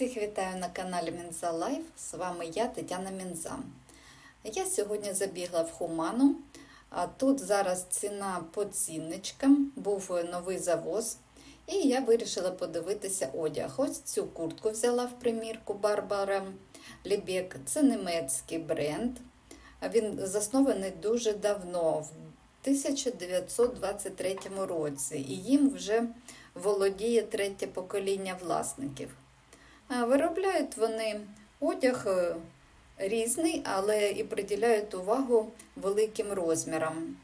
Всіх вітаю на каналі Мінза Лайф. З вами я, Тетяна Мінза. Я сьогодні забігла в Хуману. Тут зараз ціна по цінничкам, був новий завоз. І я вирішила подивитися одяг. Ось цю куртку взяла в примірку Барбара Лібек. Це німецький бренд. Він заснований дуже давно, в 1923 році. І їм вже володіє третє покоління власників. Виробляють вони одяг е, різний, але і приділяють увагу великим розмірам.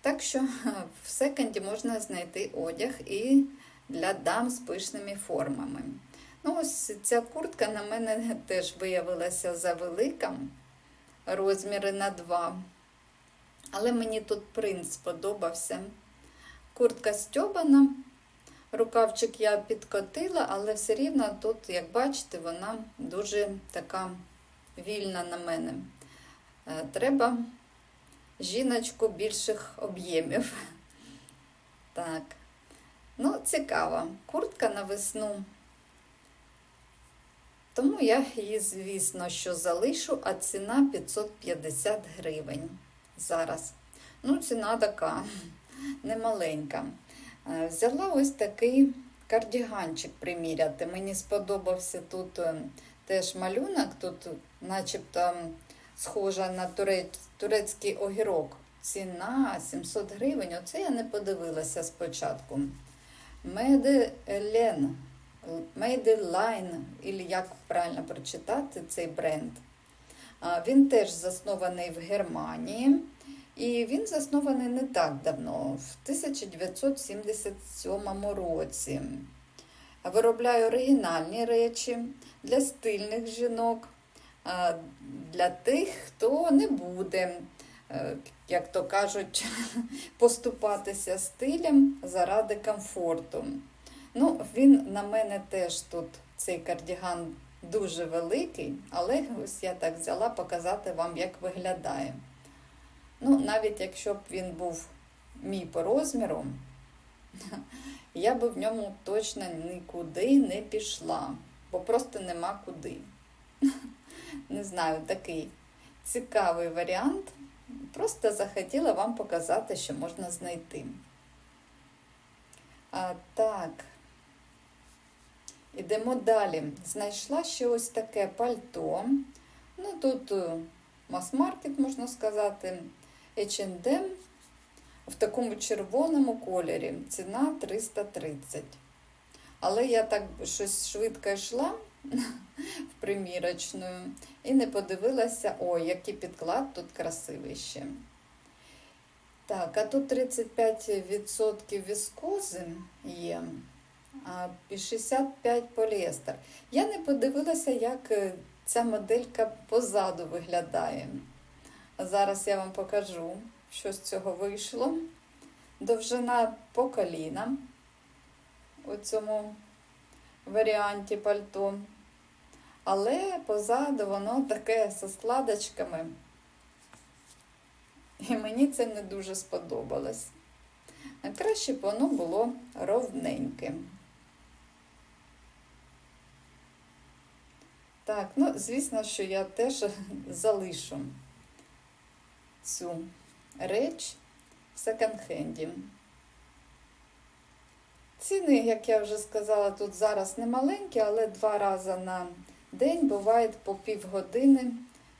Так що е, в секонді можна знайти одяг і для дам з пишними формами. Ну, ось ця куртка на мене теж виявилася завелика, розміри на 2. Але мені тут принт сподобався. Куртка стьобана. Рукавчик я підкотила, але все рівно тут, як бачите, вона дуже така вільна на мене. Е, Треба жіночку більших об'ємів. Так. Ну, цікава. Куртка на весну. Тому я її, звісно, що залишу, а ціна 550 гривень зараз. Ну, ціна така немаленька. Е, Взяла ось такий кардіганчик приміряти. Мені сподобався тут е, теж малюнок, тут начебто схожа на турець, турецький огірок. Ціна 700 гривень. Оце я не подивилася спочатку. Меделен, Мейделайн, і як правильно прочитати цей бренд. Він теж заснований в Германії. І він заснований не так давно, в 1977 році. Виробляє оригінальні речі для стильних жінок, для тих, хто не буде, е, як то кажуть, поступатися стилем заради комфорту. Ну, Він на мене теж тут цей кардіган дуже великий, але ось я так взяла показати вам, як виглядає. Ну, навіть якщо б він був мій по розміру, я би в ньому точно нікуди не пішла, бо просто нема куди. Не знаю, такий цікавий варіант. Просто захотіла вам показати, що можна знайти. А, Так, ідемо далі. Знайшла ще ось таке пальто. Ну, тут мас-маркет, можна сказати. H&M в такому червоному кольорі. Ціна 330. Але я так щось швидко йшла в примірочну і не подивилася, ой, який підклад тут красивий ще. Так, а тут 35% віскози є, і 65 поліестер. Я не подивилася, як ця моделька позаду виглядає. Зараз я вам покажу, що з цього вийшло. Довжина по коліна у цьому варіанті пальто. Але позаду воно таке зі складочками. І мені це не дуже сподобалось. Краще б воно було ровненьке. Так, ну, звісно, що я теж залишу цю реч в секонд-хенді. Ціни, як я вже сказала, тут зараз не маленькі, але два рази на день бувають по півгодини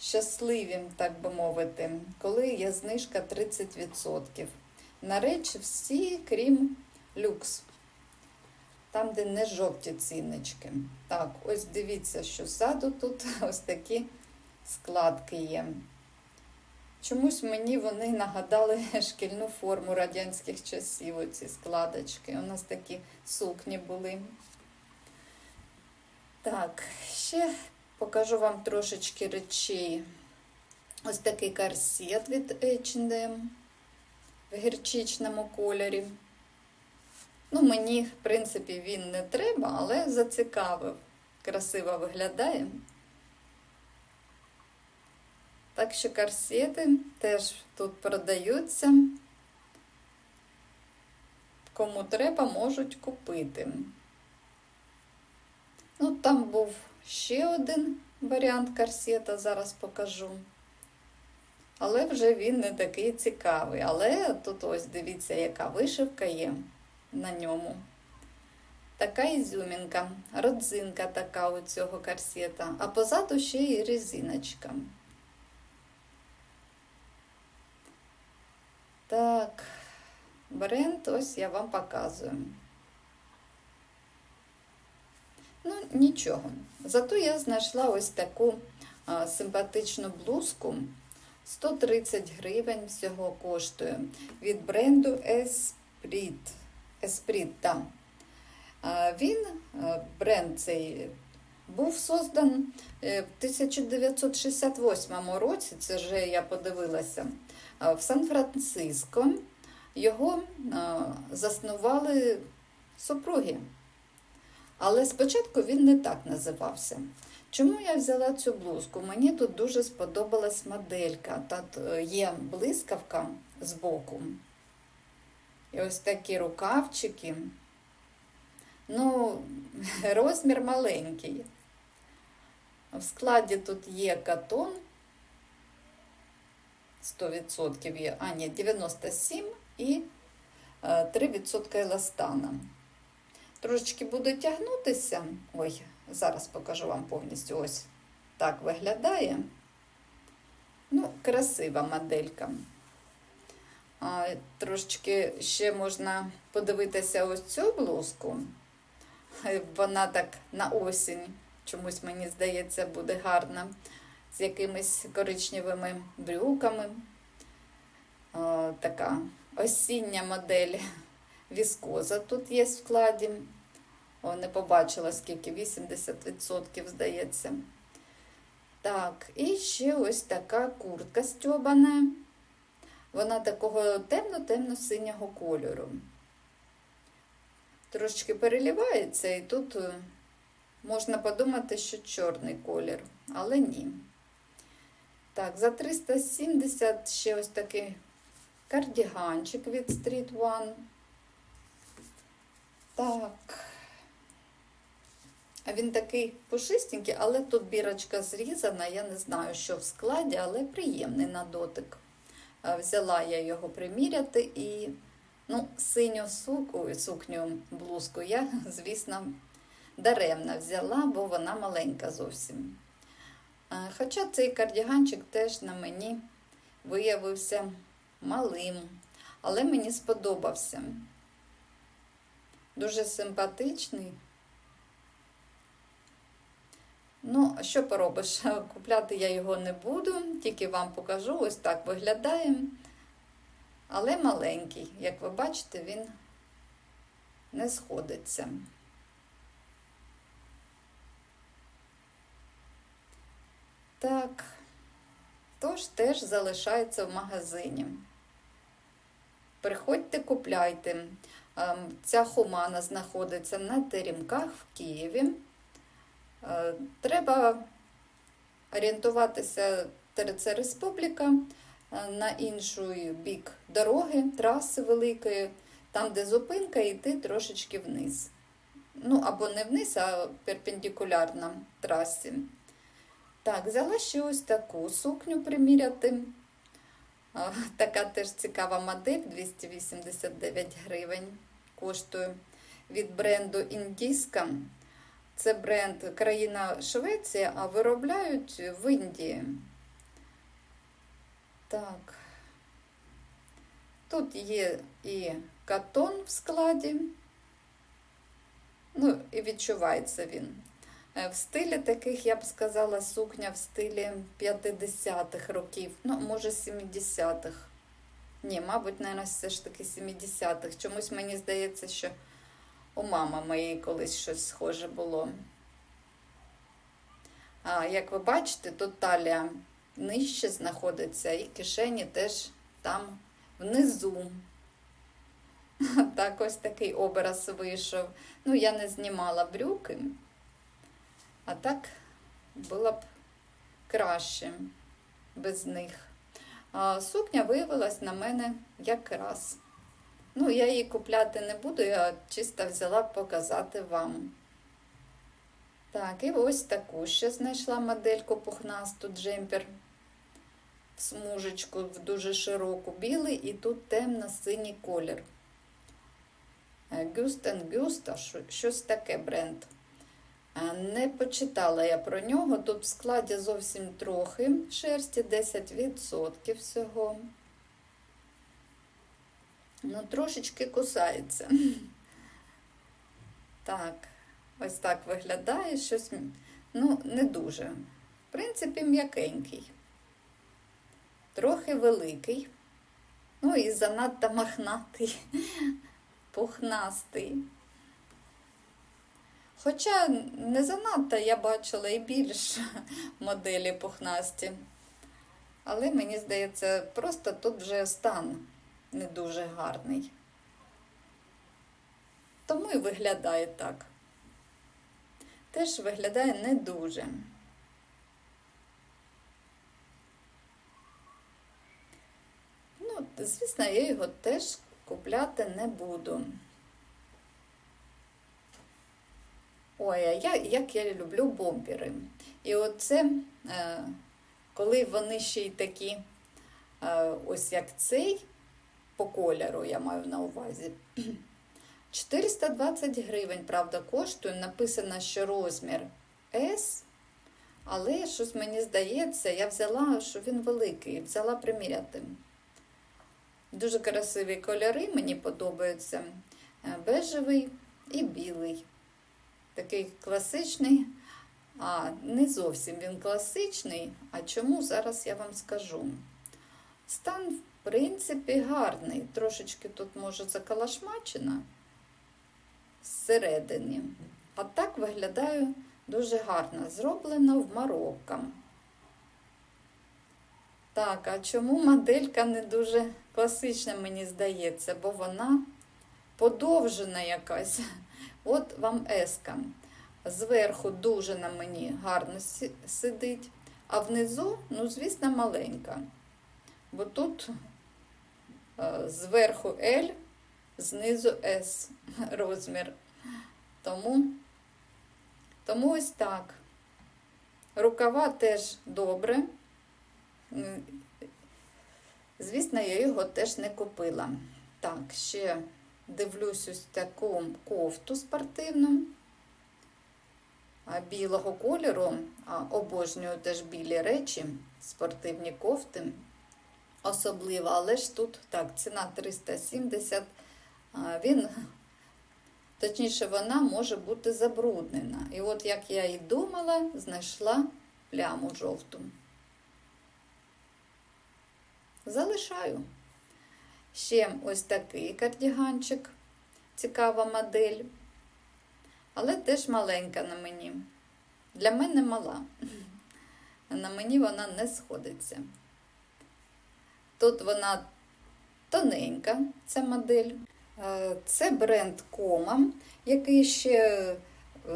щасливі, так би мовити, коли є знижка 30%. На речі всі, крім люкс. Там, де не жовті ціннички. Так, ось дивіться, що ззаду тут ось такі складки є. Чомусь мені вони нагадали шкільну форму радянських часів, оці складочки. У нас такі сукні були. Так, ще покажу вам трошечки речей. Ось такий корсет від H&M в гірчичному кольорі. Ну, мені, в принципі, він не треба, але зацікавив. Красиво виглядає. Так що корсети теж тут продаються. Кому треба, можуть купити. Ну, там був ще один варіант корсета, зараз покажу. Але вже він не такий цікавий. Але тут ось дивіться, яка вишивка є на ньому. Така ізюмінка, родзинка така у цього корсета, а позаду ще й резиночка. Так, бренд ось я вам показую. Ну, нічого. Зато я знайшла ось таку а, симпатичну блузку. 130 гривень всього коштує від бренду Esprit. Esprit, так. А, Він, бренд цей, був создан е, в 1968 році, це вже я подивилася, в Сан-Франциско. Його заснували супруги. Але спочатку він не так називався. Чому я взяла цю блузку? Мені тут дуже сподобалась моделька. Тут е, є блискавка з боку. І ось такі рукавчики. Ну, розмір маленький. В складі тут є катон. 100% є, а ні, 97 і е, 3% еластана. Трошечки буде тягнутися. Ой, зараз покажу вам повністю. Ось так виглядає. Ну, красива моделька. А, Трошечки ще можна подивитися ось цю блузку. Вона так на осінь, чомусь, мені здається, буде гарна. З якимись коричневими брюками. О, така осіння модель віскоза тут є в складі. О, не побачила, скільки 80%, здається. Так, і ще ось така куртка стьобана. Вона такого темно-темно-синього кольору. Трошечки переливається, і тут е, можна подумати, що чорний колір, але ні. Так, за 370 ще ось такий кардіганчик від Street One. Так. А він такий пушистенький, але тут бірочка зрізана. Я не знаю, що в складі, але приємний на дотик. Взяла я його приміряти і ну, синю суку, сукню блузку я, звісно, даремно взяла, бо вона маленька зовсім. Хоча цей кардіганчик теж на мені виявився малим, але мені сподобався. Дуже симпатичний. Ну, що поробиш? Купляти я його не буду, тільки вам покажу, ось так виглядає. Але маленький, як ви бачите, він не сходиться. Так, тож теж залишається в магазині. Приходьте, купляйте. Ем, ця хумана знаходиться на теремках в Києві. Е, треба орієнтуватися ТРЦ Республіка е, на інший бік дороги, траси великої, там, де зупинка, йти трошечки вниз. Ну, або не вниз, а перпендикулярно трасі. Так, взяла ще ось таку сукню приміряти. Така теж цікава модель 289 гривень коштує від бренду Індійська. Це бренд країна Швеція, а виробляють в Індії. Так. Тут є і катон в складі. Ну, і відчувається він. Е, в стилі таких, я б сказала, сукня в стилі 50-х років, ну, може, 70-х. Ні, мабуть, навіть все ж таки 70-х. Чомусь мені здається, що у мами моєї колись щось схоже було. А, Як ви бачите, тут талія нижче знаходиться, і кишені теж там внизу. Так, ось такий образ вийшов. Ну, я не знімала брюки. А так було б краще без них. А Сукня виявилась на мене якраз. Ну, я її купляти не буду, я чисто взяла показати вам. Так, і ось таку ще знайшла модельку пухнасту джемпер в смужечку в дуже широку, білий і тут темно-синій колір. Гюстен Гюста, щось таке бренд. Е, Не почитала я про нього. Тут в складі зовсім трохи шерсті, 10% всього. Ну, трошечки кусається. Так, ось так виглядає щось, ну, не дуже. В принципі, м'якенький. Трохи великий. Ну і занадто махнатий, пухнастий. Хоча не занадто я бачила і більш моделі пухнасті. Але мені здається, просто тут вже стан не дуже гарний. Тому і виглядає так. Теж виглядає не дуже. Ну, звісно, я його теж купляти не буду. Ой, а я, як я люблю бомбери. І оце, е, коли вони ще й такі, е, ось як цей, по кольору, я маю на увазі. 420 гривень, правда, коштує. Написано, що розмір S, але щось мені здається, я взяла, що він великий, взяла приміряти. Дуже красиві кольори, мені подобаються. Е, Бежевий і білий. Такий класичний, а не зовсім він класичний. А чому зараз я вам скажу? Стан, в принципі, гарний. Трошечки тут, може, закалашмачена зсередини. А так виглядає дуже гарно. Зроблено в Марокко. Так, а чому моделька не дуже класична, мені здається, бо вона подовжена якась. От вам еска. Зверху дуже на мені гарно сидить, а внизу, ну, звісно, маленька. Бо тут е, зверху L, знизу S розмір. Тому, тому ось так. Рукава теж добре. Звісно, я його теж не купила. Так, ще дивлюсь ось таку кофту спортивну. Білого кольору, обожнюю теж білі речі, спортивні кофти. Особливо, але ж тут так, ціна 370. Він, точніше, вона може бути забруднена. І от, як я і думала, знайшла пляму жовту. Залишаю. Ще ось такий кардіганчик, цікава модель. Але теж маленька на мені. Для мене мала. На мені вона не сходиться. Тут вона тоненька, ця модель. Е, це бренд Кома, який ще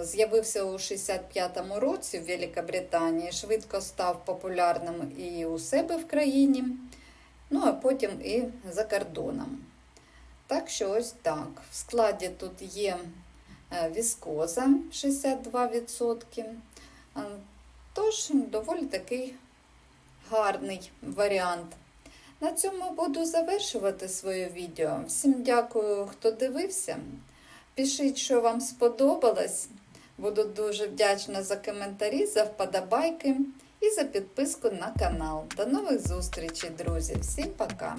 з'явився у 65-му році в Великобританії, швидко став популярним і у себе в країні ну а потім і за кордоном. Так що ось так. В складі тут є е, віскоза 62%. Тож, доволі такий гарний варіант. На цьому буду завершувати своє відео. Всім дякую, хто дивився. Пишіть, що вам сподобалось. Буду дуже вдячна за коментарі, за вподобайки і за підписку на канал. До нових зустрічей, друзі! Всім пока!